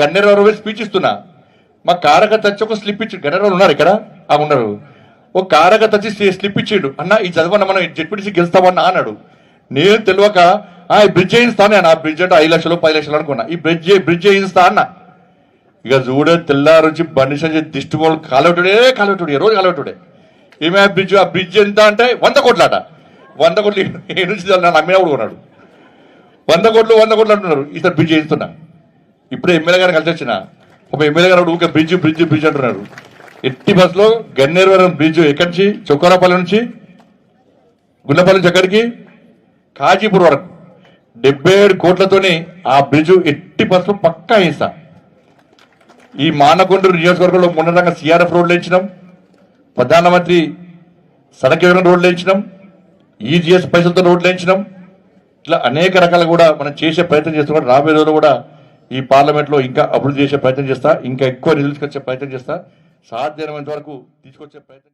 గన్నేరావు speech ఇస్తున్నా మా కారక తచ్చి ఒక స్లిప్ ఇచ్చి గన్నేరావు ఉన్నారు ఇక్కడ? ఆ ఉన్నారు. ఒక కారక తచ్చి స్లిప్ ఇచ్చిండు. అన్న ఈ చదవన్న మనం జడ్పీటీసీ గెలుస్తామన్నా? అన్నాడు. నేను తెలియక ఆ బ్రిడ్జ్ చేయిస్తాను నేను. ఆ బ్రిడ్జ్ అంటే ఐదు లక్షలు పది లక్షలు అనుకున్నా. ఈ బ్రిడ్జ్ బ్రిడ్జ్ వేయిస్తా అన్న. ఇక చూడే తెల్లారుచి బండి సంచి దిష్టి మూలు కాలవటుడే కాలవటుడే రోజు కాలవటుడే ఏమే ఆ బ్రిడ్జ్ ఆ బ్రిడ్జ్ ఎంత అంటే వంద కోట్లట. వంద కోట్లు ఏ నుంచి నన్ను అమ్మినా కొన్నాడు. వంద కోట్లు వంద కోట్లు అంటున్నారు. ఈసారి బ్రిడ్జ్ వేయిస్తున్నా ఇప్పుడే ఎమ్మెల్యే గారిని కలిసి వచ్చిన. ఒక ఎమ్మెల్యే గారు ఊరికే బ్రిడ్జ్ బ్రిడ్జ్ బ్రిడ్జ్ అంటున్నారు ఎట్టి బస్సులో గన్నేరువరం బ్రిడ్జ్ ఎక్కడి నుంచి? చొక్కరాపల్లి నుంచి? గుల్లపల్లి నుంచి ఎక్కడికి? కాజీపూర్ వరకు. డెబ్బై ఏడు కోట్లతోని ఆ బ్రిడ్జ్ ఎట్టి బస్సులో పక్కా వేస్తా. ఈ మానకొండూరు నియోజకవర్గంలో మొన్నదాకా సిఆర్ఎఫ్ రోడ్లు వేయించినాం. ప్రధానమంత్రి సడక్ యోజన రోడ్లు వేయించినాం. ఈజీఎస్ పైసలతో రోడ్లు వేయించినాం. ఇట్లా అనేక రకాలు కూడా మనం చేసే ప్రయత్నం చేస్తున్నాం రాబోయే రోజులు కూడా ఈ పార్లమెంట్లో ఇంకా అభివృద్ధి చేసే ప్రయత్నం చేస్తా ఇంకా ఎక్కువ నిధులు తీసుకొచ్చే ప్రయత్నం చేస్తా సాధ్యమైనంత వరకు తీసుకొచ్చే ప్రయత్నం